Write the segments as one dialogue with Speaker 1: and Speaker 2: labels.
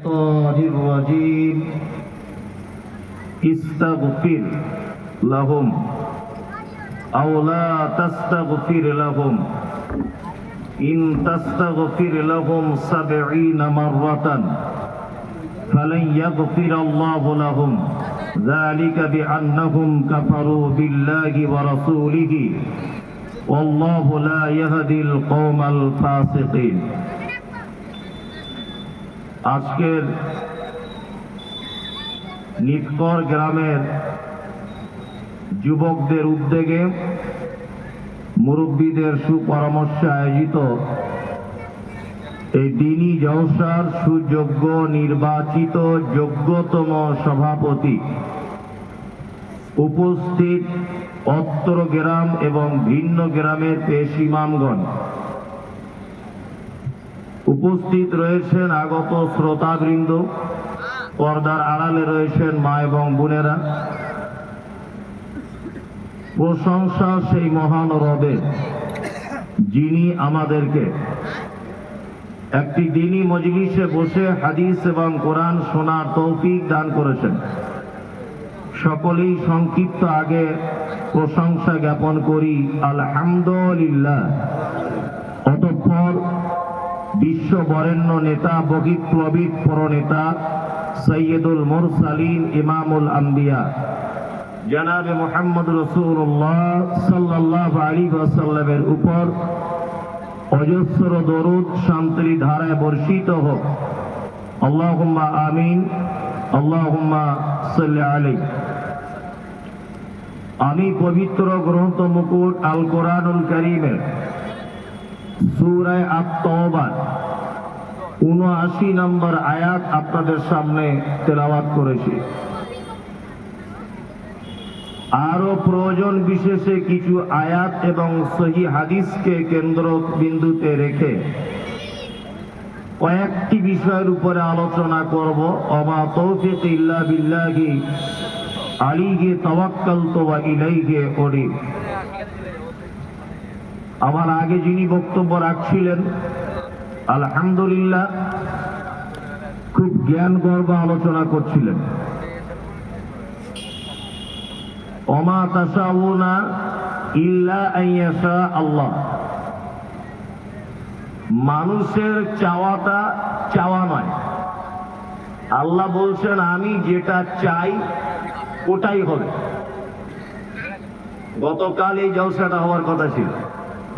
Speaker 1: الشيطان الرجيم استغفر لهم أو لا تستغفر لهم إن تستغفر لهم سبعين مرة فلن يغفر الله لهم ذلك بأنهم كفروا بالله ورسوله والله لا يهدي القوم الفاسقين আজকের নিটকর গ্রামের যুবকদের উদ্যোগে মুরব্বীদের সুপরামর্শে আয়োজিত এই দিনী জলসার সুযোগ্য নির্বাচিত যোগ্যতম সভাপতি উপস্থিত অত্তর গ্রাম এবং ভিন্ন গ্রামের পেশ ইমামগণ উপস্থিত রয়েছেন আগত শ্রোতাবৃন্দ। পর্দার আড়ালে রয়েছেন মা এবং বোনেরা। প্রশংসা সেই মহান রবে, যিনি আমাদেরকে একটি দিনী মজলিসে বসে হাদিস এবং কোরআন শোনার তৌফিক দান করেছেন। সকলেই সংক্ষিপ্ত আগে প্রশংসা জ্ঞাপন করি, আলহামদুলিল্লাহ। অতঃপর বিশ্ব বরেণ্য নেতা বগিপ্লবিক প্রনেতা, সৈয়দুল মুরসালিন, ইমামুল আম্বিয়া। জনাবে মোহাম্মদ রসুল্লাহ সাল্লাহ আলী ওয়াসাল্লামের উপর অজস্র দরুদ, শান্তির ধারায় বর্ষিত হোক। আল্লাহুম্মা আমিন, আল্লাহুম্মা সাল্লি আলী আমি পবিত্র গ্রন্থ মুকুট আল কোরআনুল করিমের সুরায় আত্মবার উনআশি নম্বর আয়াত আপনাদের সামনে তেলাওয়াত করেছি। আরও প্রয়োজন বিশেষে কিছু আয়াত এবং সহি হাদিসকে কেন্দ্র বিন্দুতে রেখে কয়েকটি বিষয়ের উপরে আলোচনা করব। অবা তৌফিক ইল্লা বিল্লাহি আলিগে তওয়াক্কাল তো বা ইলাইগে ওরি আমার আগে যিনি বক্তব্য রাখছিলেন, আলহামদুলিল্লাহ, খুব জ্ঞান গর্ব আলোচনা করছিলেন। আইয়াশা আল্লাহ। মানুষের চাওয়াটা চাওয়া নয়। আল্লাহ বলছেন, আমি যেটা চাই, ওটাই হবে। গতকাল এই জলসাটা হওয়ার কথা ছিল।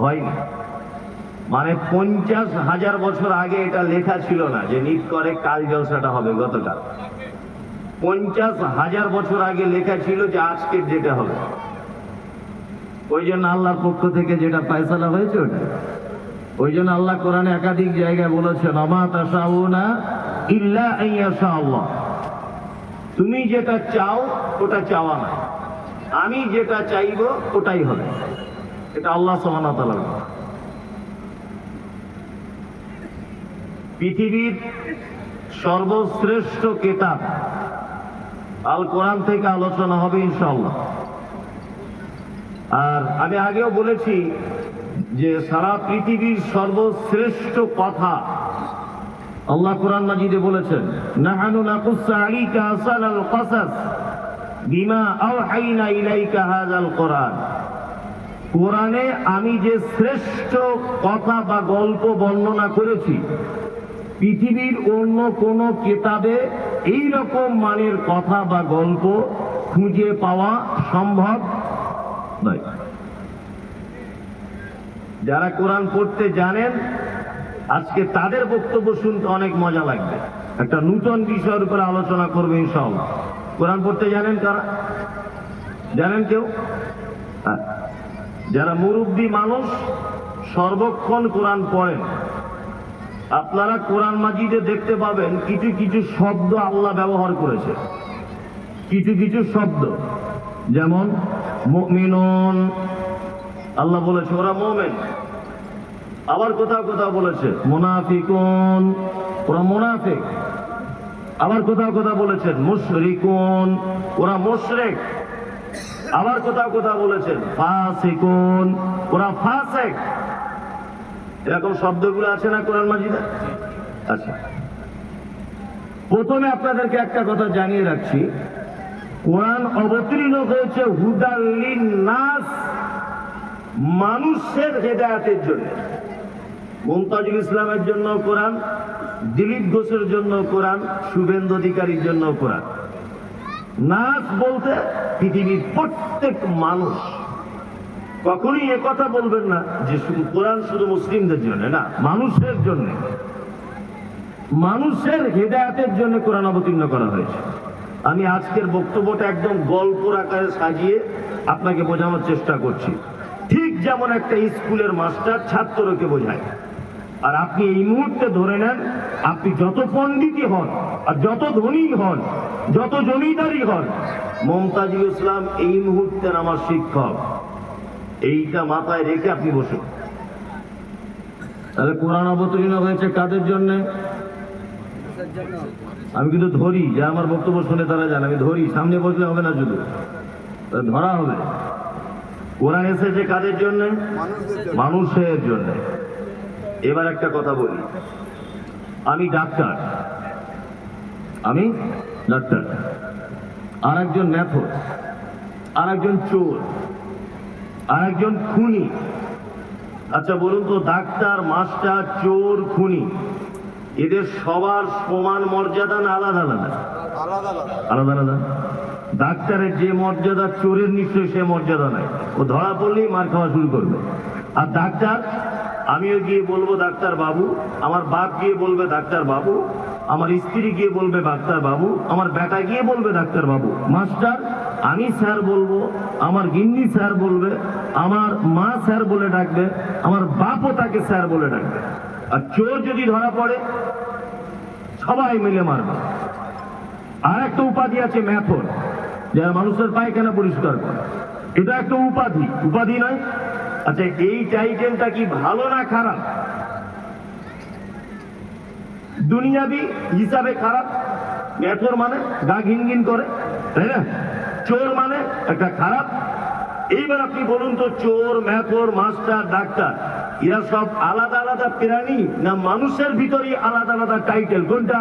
Speaker 1: হয়নি মানে পঞ্চাশ হাজার বছর আগে এটা লেখা ছিল না যে নিট করে কাল জলসাটা হবে গতকাল। পঞ্চাশ হাজার বছর আগে লেখা ছিল যে আজকের যেটা হবে। ওই জন্য আল্লাহর পক্ষ থেকে যেটা ফয়সালা হয়েছে ওটা। ওই জন্য আল্লাহ কোরআনে একাধিক জায়গায় বলেছেন আমা তাসাউনা ইল্লা আল্লাহ। তুমি যেটা চাও, ওটা চাওয়া না আমি যেটা চাইব, ওটাই হবে। এটা আল্লাহ সমানতালা পৃথিবীর সর্বশ্রেষ্ঠ কেতাব আল কোরআন থেকে আলোচনা হবে ইনশাল্লাহ আর আমি আগেও বলেছি যে সারা পৃথিবীর সর্বশ্রেষ্ঠ কথা আল্লাহ কোরআন মাজিদে বলেছেন, নাহানু নাকুসা আলাইকা আসানাল কাসাস বিমা আওহাইনা ইলাইকা হাযাল কোরআন। কোরআনে আমি যে শ্রেষ্ঠ কথা বা গল্প বর্ণনা করেছি, পৃথিবীর অন্য কোন কেতাবে এই রকম মানের কথা বা গল্প খুঁজে পাওয়া সম্ভব নয়। যারা কোরআন পড়তে জানেন, আজকে তাদের বক্তব্য শুনতে অনেক মজা লাগবে। একটা নূতন বিষয়ের উপরে আলোচনা করবে ইনশাআল্লাহ। কোরআন পড়তে জানেন কারা? জানেন কেউ। যারা মুরব্বী মানুষ, সর্বক্ষণ কোরআন পড়েন। আপনারা কোরআন মাজিদে দেখতে পাবেন কিছু কিছু শব্দ আল্লাহ ব্যবহার করেছে। কিছু কিছু শব্দ। যেমন মিনন আল্লাহ বলেছে, ওরা মোমেন। আবার কোথাও কোথাও বলেছে, মুনাফিকুন। ওরা মুনাফিক। আবার কোথাও কোথাও বলেছেন, মুশরিকুন। ওরা মুশরিক। আবার কোথাও কোথাও বলেছেন, ফাসিকুন। ওরা ফাসেক। এরকম শব্দগুলো আছে না কোরআন মাজিদে? আচ্ছা প্রথমে আপনাদেরকে একটা কথা জানিয়ে রাখছি। কোরআন অবতীর্ণ হয়েছে হুদাল্লিন নাস মানুষের হেদায়াতের জন্য। মুমতাজুল ইসলামের জন্য কোরআন, দিলীপ ঘোষের জন্য কোরআন, শুভেন্দু অধিকারীর জন্য কোরআন। নাস বলতে পৃথিবীর প্রত্যেক মানুষ কখনই কথা বলবেন না যে শুধু কোরআন, শুধু মুসলিমদের জন্য না, মানুষের জন্য। মানুষের হেদায়াতের জন্য কোরআন অবতীর্ণ করা হয়েছে। আমি আজকের বক্তব্যটা একদম গল্পর আকারে সাজিয়ে আপনাকে বোঝানোর চেষ্টা করছি। ঠিক যেমন একটা স্কুলের মাস্টার ছাত্রকে বোঝায়। আর আপনি এই মুহূর্তে ধরে নেন, আপনি যত পণ্ডিতই হন আর যত ধনী হন যত জমিদারি হন মমতাজুল ইসলাম এই মুহূর্তের আমার শিক্ষক। এইটা মাথায় রেখে আপনি বসুন। তাহলে কোরআন অবতীর্ণ হয়েছে কাদের জন্য? আমি কিন্তু ধরি, যে আমার বক্তব্য শুনে তারা জানে। আমি ধরি, সামনে বসলে হবে না শুধু। ধরা হবে। কোরআন এসেছে কাদের জন্য? মানুষের জন্য। এবার একটা কথা বলি। আমি ডাক্তার। আমি ডাক্তার। আর একজন ম্যাথর আর একজন চোর আর একজন খুনি। আচ্ছা বলুন তো ডাক্তার মাস্টার চোর খুনি এদের সবার সমান মর্যাদা না আলাদা আলাদা?
Speaker 2: আলাদা আলাদা।
Speaker 1: আলাদা আলাদা। ডাক্তারের যে মর্যাদা চোরের নিশ্চয়ই সে মর্যাদা নাই। ও ধরা পড়লেই মার খাওয়া শুরু করবে। আর ডাক্তার আমিও গিয়ে বলব ডাক্তার বাবু আমার বাপ গিয়ে বলবে ডাক্তার বাবু আমার স্ত্রী গিয়ে বলবে, ডাক্তার বাবু, আমার বেটা গিয়ে বলবে, ডাক্তার বাবু, মাস্টার, আমি স্যার বলব, আমার গিন্নি স্যার বলবে, আমার মা স্যার বলে ডাকবে, আমার বাপও তাকে স্যার বলে ডাকবে। আর চোর যদি ধরা পড়ে, সবাই মিলে মারবে। আর একটা উপাধি আছে ম্যাথর যারা মানুষের পায়খানা পরিষ্কার করে। এটা একটা উপাধি। উপাধি নয়। আচ্ছা এই টাইটেলটা কি ভালো না খারাপ? দুনিয়াবি হিসাবে খারাপ ম্যাথর মানে গা ঘিন ঘিন করে তাই না? চোর মানে একটা খারাপ। এইবার আপনি বলুন তো চোর ম্যাথর মাস্টার ডাক্তার এরা সব আলাদা আলাদা প্রাণী না মানুষের ভিতরেই আলাদা আলাদা টাইটেল কোনটা?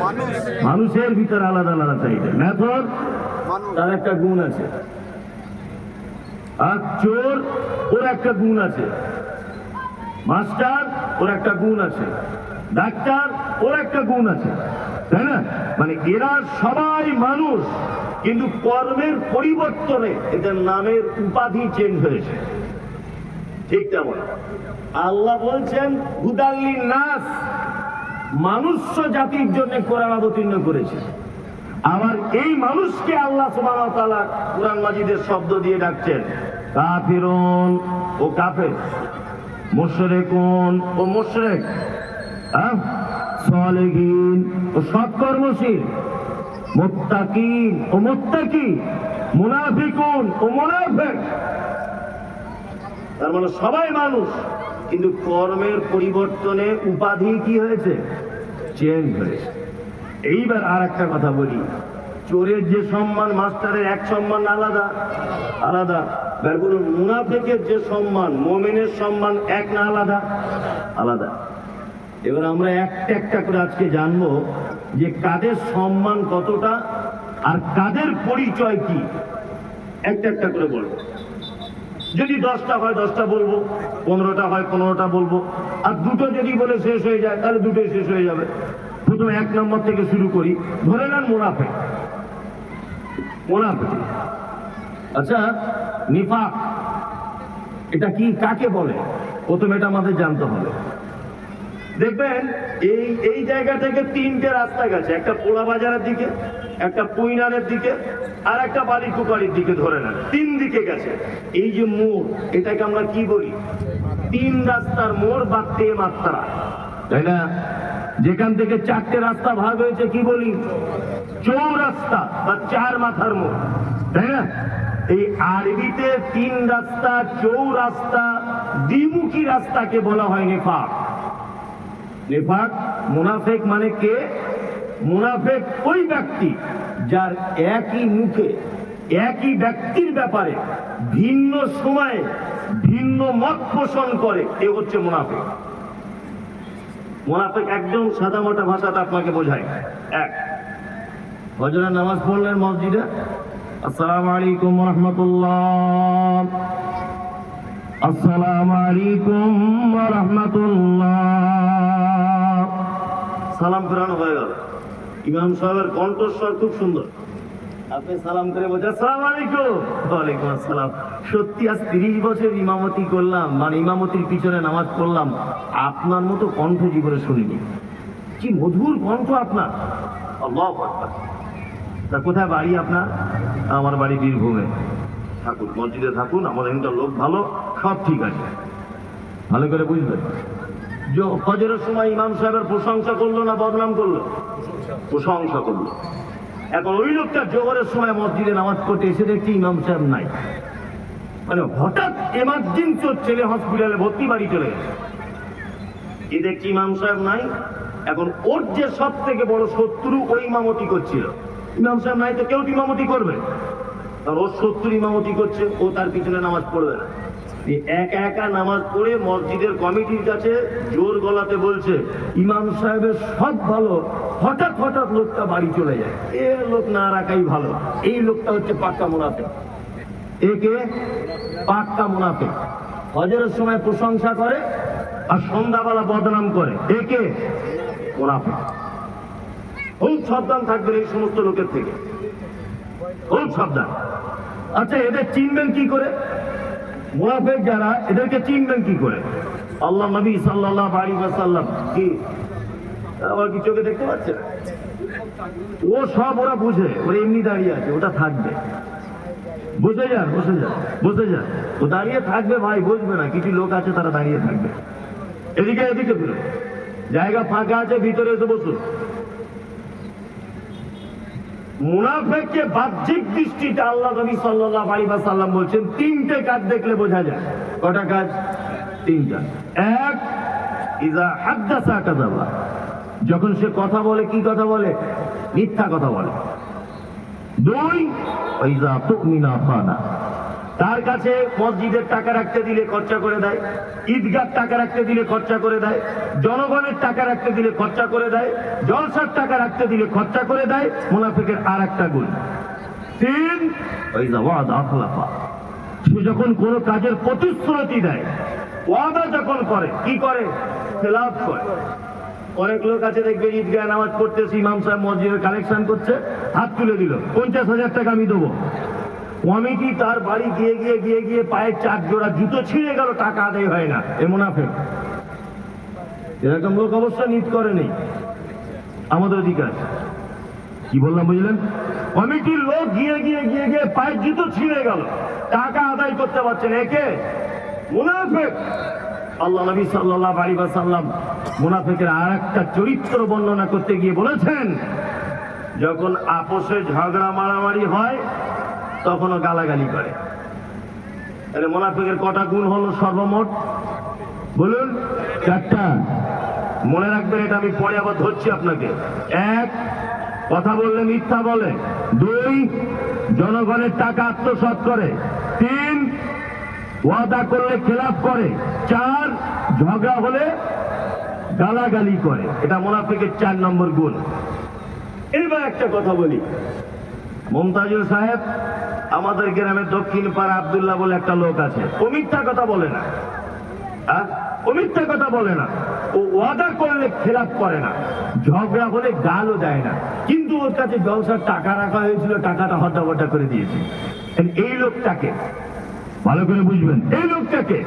Speaker 2: মানুষ
Speaker 1: মানুষের ভিতরে আলাদা আলাদা টাইটেল ম্যাথর তার একটা গুণ আছে। আর চোর ওর একটা গুণ আছে। মাস্টার ওর একটা গুণ আছে। ডাক্তার ওর একটা গুণ আছে, তাই না? মানে এরা সবাই মানুষ, কিন্তু কর্মের পরিবর্তনে এদের নামের উপাধি চেঞ্জ হয়েছে। ঠিক তেমন। আল্লাহ বলছেন, হুদাল্লি নাস, মানুষ্য জাতির জন্য কোরআন অবতীর্ণ করেছে। আবার এই মানুষকে আল্লাহ তাআলা কোরআন মাজিদের শব্দ দিয়ে ডাকছেন, কাফিরুন ও কাফের, মুশরিকুন ও মুশরিক। হ্যাঁ? সালেহিন ও সৎকর্মশীল মুত্তাকিন ও মুত্তাকি, মুনাফিকুন ও মুনাফিক। তার মানে সবাই মানুষ, কিন্তু কর্মের পরিবর্তনে উপাধি কি হয়েছে? চেঞ্জ হয়েছে। এইবার আর একটা কথা বলি, চোরের যে সম্মান, মাস্টারের এক সম্মান আলাদা আলাদা। বলুন মুনাফেকের যে সম্মান, মোমেনের সম্মান এক না আলাদা? আলাদা। এবার আমরা একটা একটা করে আজকে জানব যে কাদের সম্মান কতটা আর কাদের পরিচয় কি? একটা একটা করে বলব। যদি দশটা হয় দশটা বলব, পনেরোটা হয় পনেরোটা বলব, আর দুটো যদি বলে শেষ হয়ে যায়, তাহলে দুটোই শেষ হয়ে যাবে। প্রথমে এক নম্বর থেকে শুরু করি। ধরে নেন মোনাফে মোনাফে আচ্ছা নিফাক। এটা কি, কাকে বলে? প্রথমে এটা আমাদের জানতে হবে। দেখবেন, এই এই জায়গা থেকে তিনটে রাস্তা গেছে। একটা পোড়া বাজারের দিকে, একটা পুইনারের দিকে, আর একটা বালিকুপাড়ির দিকে ধরে নেন। তিন দিকে গেছে। এই যে মোড়, এটাকে আমরা কি বলি? তিন রাস্তার মোড় বা তে মাত্রা তাই না? যেখান থেকে চারটে রাস্তা ভাগ হয়েছে, কি বলি? চৌরাস্তা বা চার মাথার মোড়। তাই না? এই আরবিতে তিন রাস্তা, চৌরাস্তা, দ্বিমুখী রাস্তাকে বলা হয় নিফাক। নেফাক মুনাফেক মানে কে? মুনাফেক ওই ব্যক্তি যার একই মুখে, একই ব্যক্তির ব্যাপারে ভিন্ন সময়ে, ভিন্ন মত পোষণ করে, এ হচ্ছে মুনাফেক। মোনাফেক একদম সাদা মোটা ভাষাতে আপনাকে বোঝায়। এক হজরের নামাজ পড়লেন মসজিদে? আসসালামু আলাইকুম রহমতুল্লাহ। আসসালামু আলাইকুম রহমতুল্লাহ। সালাম ফেরানো হয়ে গেল। ইমাম সাহেবের কণ্ঠস্বর খুব সুন্দর। আপনি সালাম করে বলছেন, আসসালামু আলাইকুম। ওয়ালাইকুম আসসালাম। সত্যি, আজ তিরিশ বছর ইমামতি করলাম মানে ইমামতির পিছনে নামাজ পড়লাম। আপনার মতো কণ্ঠ জীবনে শুনিনি। কি মধুর কণ্ঠ আপনার। আল্লাহ তা কোথায় বাড়ি আপনার? আমার বাড়ি বীরভূমে। থাকুন মসজিদে থাকুন, আমার এখানকার লোক ভালো, সব ঠিক আছে। ভালো করে বুঝবেন। ফজরের সময় ইমাম সাহেবের প্রশংসা করল না বদনাম করল? প্রশংসা করল। এখন ওই লোকটা জোহরের সময় মসজিদে নামাজ পড়তে এসে দেখছি ইমাম সাহেব নাই। মানে হঠাৎ এমার্জেন্সি ছেলে হসপিটালে ভর্তি বাড়ি চলে গেছে। এ দেখছি ইমাম সাহেব নাই। এখন ওর যে সব থেকে বড় শত্রু ওই ইমামতি করছিল। ইমাম সাহেব নাই তো কেউ ইমামতি করবে? আর ওর শত্রু ইমামতি করছে, ও তার পিছনে নামাজ পড়বে না। একা একা নামাজ পড়ে মসজিদের কমিটির কাছে জোর গলাতে বলছে, ইমাম সাহেবের সব ভালো, হঠাৎ হঠাৎ লোকটা বাড়ি চলে যায়। এ লোক না রাখাই ভালো। এই লোকটা হচ্ছে পাক্কা মুনাফে একে পাক্কা মুনাফে হজরের সময় প্রশংসা করে আর সন্ধ্যাবেলা বদনাম করে। একে মুনাফে খুব সাবধান থাকবেন এই সমস্ত লোকের থেকে। খুব সাবধান। আচ্ছা এদের চিনবেন কি করে? মুনাফেক যারা, এদেরকে চিনবেন কি করে? আল্লাহ নবী সাল্লাহ আলী সাল্লাম কি? আবার কি চোখে দেখতে পাচ্ছে? না? ও সব ওরা বুঝে, ওরা এমনি দাঁড়িয়ে আছে, ওটা থাকবে। বুঝে যান বুঝে যান বুঝে যান। ও দাঁড়িয়ে থাকবে ভাই, বুঝবে না, কিছু লোক আছে তারা দাঁড়িয়ে থাকবে। এদিকে এদিকে ঘুরে। জায়গা ফাঁকা আছে, ভিতরে এসে বসুন। মুনাফেককে বাহ্যিক দৃষ্টিতে আল্লাহ নবী সাল্লাল্লাহু আলাইহি ওয়াসাল্লাম বলছেন, তিনটে কাজ দেখলে বোঝা যায়। কটা কাজ? তিনটা। এক ইজা হাদ্দাসা কাযাবা। যখন সে কথা বলে, কি কথা বলে? মিথ্যা কথা বলে। দুই ইজা তুমিনা ফানা। তার কাছে মসজিদের টাকা রাখতে দিলে খরচা করে দেয় ঈদগার টাকা রাখতে দিলে খরচা করে দেয়, জনগণের টাকা রাখতে দিলে খরচা করে দেয়, জলসার টাকা রাখতে দিলে খরচা করে দেয়, মুনাফিকের আর একটা গুণ। তিন, ওই আখলাফা। সে যখন কোনো কাজের প্রতিশ্রুতি দেয়, ওয়াদা যখন করে, কি করে? খেলাফ করে। অনেক লোক আছে, দেখবে ঈদগাহ নামাজ পড়তেছে, ইমাম সাহেব মসজিদের কালেকশন করছে, হাত তুলে দিল, পঞ্চাশ হাজার টাকা আমি দেবো। কমিটি তার বাড়ি গিয়ে গিয়ে গিয়ে গিয়ে পায়ের চার জোড়া জুতো ছিঁড়ে গেল, টাকা আদায় হয় না। এ মুনাফে এরকম লোক অবশ্য নিত করেনি আমাদের অধিকার কি বললাম, বুঝলেন? কমিটির লোক গিয়ে গিয়ে গিয়ে গিয়ে পায়ের জুতো ছিঁড়ে গেল, টাকা আদায় করতে পারছেন একে? মুনাফেক। আল্লাহ নবী সাল্লাহ আলী সাল্লাম মুনাফেকের আর একটা চরিত্র বর্ণনা করতে গিয়ে বলেছেন, যখন আপোষে ঝগড়া মারামারি হয় তখনও গালাগালি করে। তাহলে মোনাফিকের কটা গুণ হলো সর্বমোট? বলুন। চারটা। মনে রাখবেন, এটা আমি পরে আবার ধরছি আপনাকে। এক, কথা বললে মিথ্যা বলে। দুই, জনগণের টাকা আত্মসাৎ করে। তিন, ওয়াদা করলে খেলাপ করে। চার, ঝগড়া হলে গালাগালি করে। এটা মোনাফিকের চার নম্বর গুণ। এবার একটা কথা বলি। মমতাজুল সাহেব আমাদের গ্রামের দক্ষিণ পাড়া আবদুল্লাহ বলে একটা লোক আছে। ও মিথ্যা কথা বলে না। হ্যাঁ? ও কথা বলে না। ও খেলাপ করে না। ঝগড়া গালও দেয় না। কিন্তু ওর কাছে টাকা রাখা হয়েছিল, টাকাটা করে দিয়েছে। এই লোকটাকে, ভালো করে বুঝবেন, এই লোকটাকে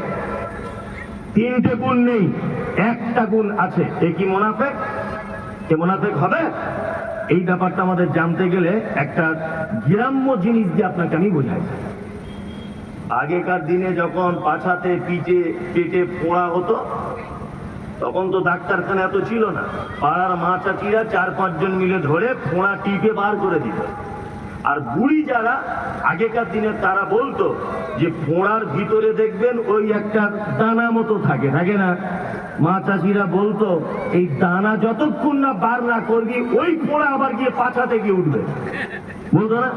Speaker 1: তিনটে গুণ নেই, একটা গুণ আছে। এ কি মোনাফেক? এ মোনাফেক হবে? এই ব্যাপারটা আমাদের জানতে গেলে একটা গ্রাম্য জিনিস দিয়ে আপনাকে আমি বোঝাই। আগেকার দিনে যখন পাছাতে পিঠে, পেটে পোড়া হতো, তখন তো ডাক্তারখানা এত ছিল না। পাড়ার মা চাচিরা চার পাঁচজন মিলে ধরে ফোঁড়া টিপে বার করে দিত। আর বুড়ি যারা আগেকার দিনে তারা বলতো যে ফোঁড়ার ভিতরে দেখবেন ওই একটা দানা মতো থাকে থাকে না? মা চাষিরা বলতো, এই দানা যতক্ষণ না বার না করবি, ওই ফোঁড়া আবার গিয়ে পাছা থেকে উঠবে। বলতো না?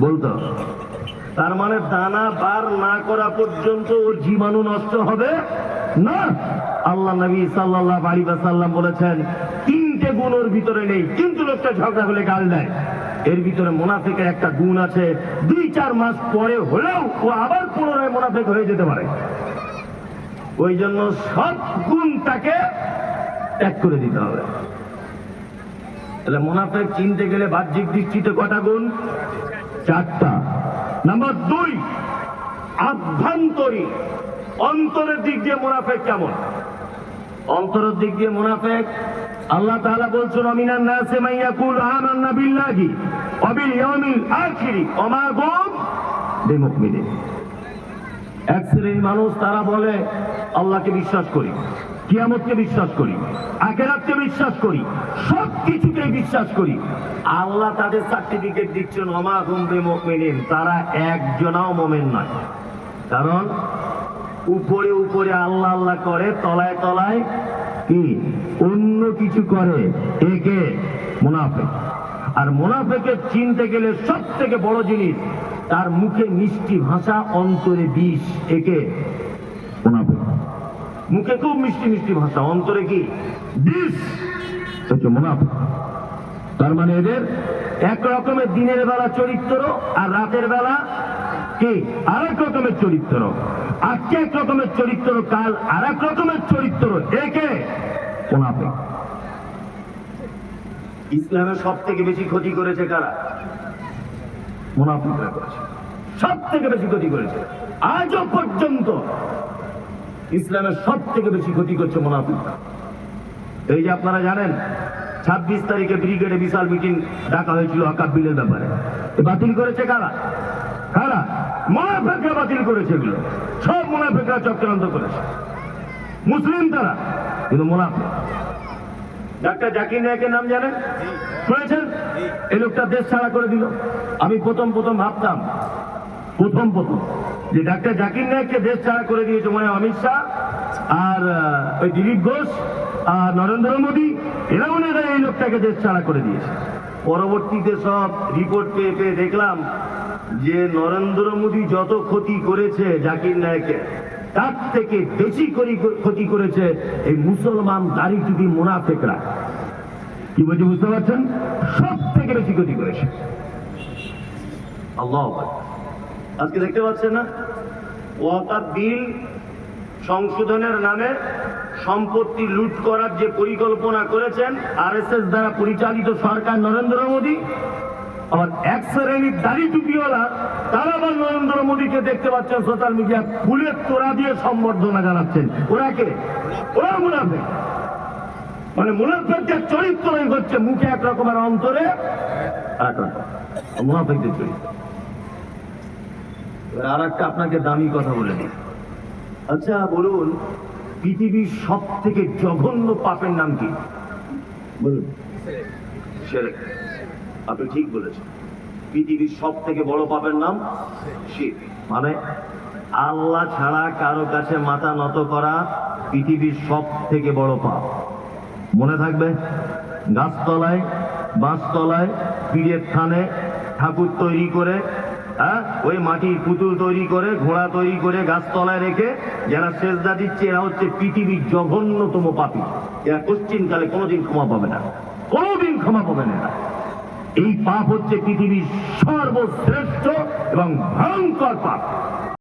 Speaker 1: বলতো। তার মানে দানা বার না করা পর্যন্ত ওর জীবাণু নষ্ট হবে না? আল্লাহ নবী সাল্লাহ আলী সাল্লাম বলেছেন, তিনটে গুণ ওর ভিতরে নেই, কিন্তু লোকটা ঝগড়া হলে গাল দেয়। এর ভিতরে মোনাফেকের একটা গুণ আছে। দুই, চার মাস পরে হলেও ও আবার পুনরায় মোনাফেক হয়ে যেতে পারে। ওই জন্য সব গুণ তাকে ত্যাগ করে দিতে হবে। তাহলে মুনাফেক চিনতে গেলে বাহ্যিক দৃষ্টিতে কটা গুণ? চারটা। নাম্বার দুই, আভ্যন্তরীণ। অন্তরের দিক দিয়ে মোনাফেক কেমন? অন্তরের দিক দিয়ে মুনাফেক আল্লাহ তাআলা বলছেন অমিনান নাসে মাইয়াকুল আমান্না বিল্লাহি ওয়া বিল ইয়াউমিল আখিরি ওয়া মা গুম বিমুমিনিন। এক শ্রেণির মানুষ তারা বলে, আল্লাহকে বিশ্বাস করি, কিয়ামতকে বিশ্বাস করি, আখেরাতকে বিশ্বাস করি সব কিছুকে বিশ্বাস করি। আল্লাহ তাদের সার্টিফিকেট দিচ্ছেন অমা গুমবে মুমিনিন তারা একজনাও মোমেন নয়। কারণ, উপরে উপরে আল্লাহ আল্লাহ করে, তলায় তলায় কি অন্য কিছু করে একে মুনাফেক। আর মুনাফেকের চিনতে গেলে সব থেকে বড় জিনিস, তার মুখে মিষ্টি ভাষা, অন্তরে বিষ। একে মুনাফেক। মুখে খুব মিষ্টি মিষ্টি ভাষা, অন্তরে কি? বিষ। হচ্ছে মুনাফেক। তার মানে এদের এক রকমের দিনের বেলা চরিত্র আর রাতের বেলা কি? আরেক রকমের চরিত্র। আজকে এক রকমের চরিত্র কাল আর এক রকমের চরিত্র। একে মুনাফেক ইসলামের সব থেকে বেশি ক্ষতি করেছে কারা? মুনাফিকরা করেছে সব থেকে বেশি ক্ষতি করেছে। আজও পর্যন্ত ইসলামের সব থেকে বেশি ক্ষতি করছে মুনাফিকরা এই যে আপনারা জানেন ছাব্বিশ তারিখে ব্রিগেডে বিশাল মিটিং ডাকা হয়েছিল আকাব বিলের ব্যাপারে বাতিল করেছে কারা? কারা? মুনাফেকরা বাতিল করেছে এগুলো। সব মুনাফেকরা চক্রান্ত করেছে। মুসলিম তারা, কিন্তু মুনাফেক। ডাক্তার জাকির নায়কের নাম জানেন? শুনেছেন? এই লোকটা দেশ ছাড়া করে দিল। আমি প্রথম প্রথম ভাবতাম, প্রথম প্রথম, যে ডাক্তার জাকির নায়ককে দেশ ছাড়া করে দিয়েছে মানে অমিত শাহ আর ওই দিলীপ ঘোষ আর নরেন্দ্র মোদী। এরা মনে হয় এই লোকটাকে দেশ ছাড়া করে দিয়েছে। পরবর্তীতে সব রিপোর্ট পেয়ে পেয়ে দেখলাম যে নরেন্দ্র মোদী যত ক্ষতি করেছে জাকির নায়কের তার থেকে বেশি করি ক্ষতি করেছে এই মুসলমান দাড়ি টুপি মুনাফেকরা। কি বলছি, বুঝতে পারছেন? সব থেকে বেশি ক্ষতি করেছে। আল্লাহ আজকে দেখতে পাচ্ছেন না? ওয়াকাব বিল সংশোধনের নামে সম্পত্তি লুট করার যে পরিকল্পনা করেছেন আরএসএস দ্বারা পরিচালিত সরকার নরেন্দ্র মোদী, আবার এক শ্রেণির দাড়ি টুপিওয়ালা, তারা আবার নরেন্দ্র মোদীকে দেখতে পাচ্ছেন, সোশ্যাল মিডিয়া ফুলের তোড়া দিয়ে সম্বর্ধনা জানাচ্ছেন। ওরা কে? ওরা মুনাফেক। মানে মুনাফেকদের চরিত্রই হচ্ছে, মুখে এক রকমের অন্তরে আর এক মুনাফেকদের চরিত্র। আর একটা আপনাকে দামি কথা বলে আচ্ছা বলুন পৃথিবীর সব থেকে জঘন্য পাপের নাম কি? বলুন। আপনি ঠিক বলেছেন। পৃথিবীর সব থেকে বড় পাপের নাম শিব মানে আল্লাহ ছাড়া কারও কাছে মাথা নত করা পৃথিবীর সব থেকে বড় পাপ। মনে থাকবে? গাছতলায়, বাঁশতলায় পীরের থানে ঠাকুর তৈরি করে ওই মাটির পুতুল তৈরি করে, ঘোড়া তৈরি করে গাছতলায় রেখে যারা সেজদা দিচ্ছে, এরা হচ্ছে পৃথিবীর জঘন্যতম পাপি। এরা কোশ্চিনকালে কোনোদিন ক্ষমা পাবে না। কোনোদিন ক্ষমা পাবে না। এই পাপ হচ্ছে পৃথিবীর সর্বশ্রেষ্ঠ এবং ভয়ঙ্কর পাপ।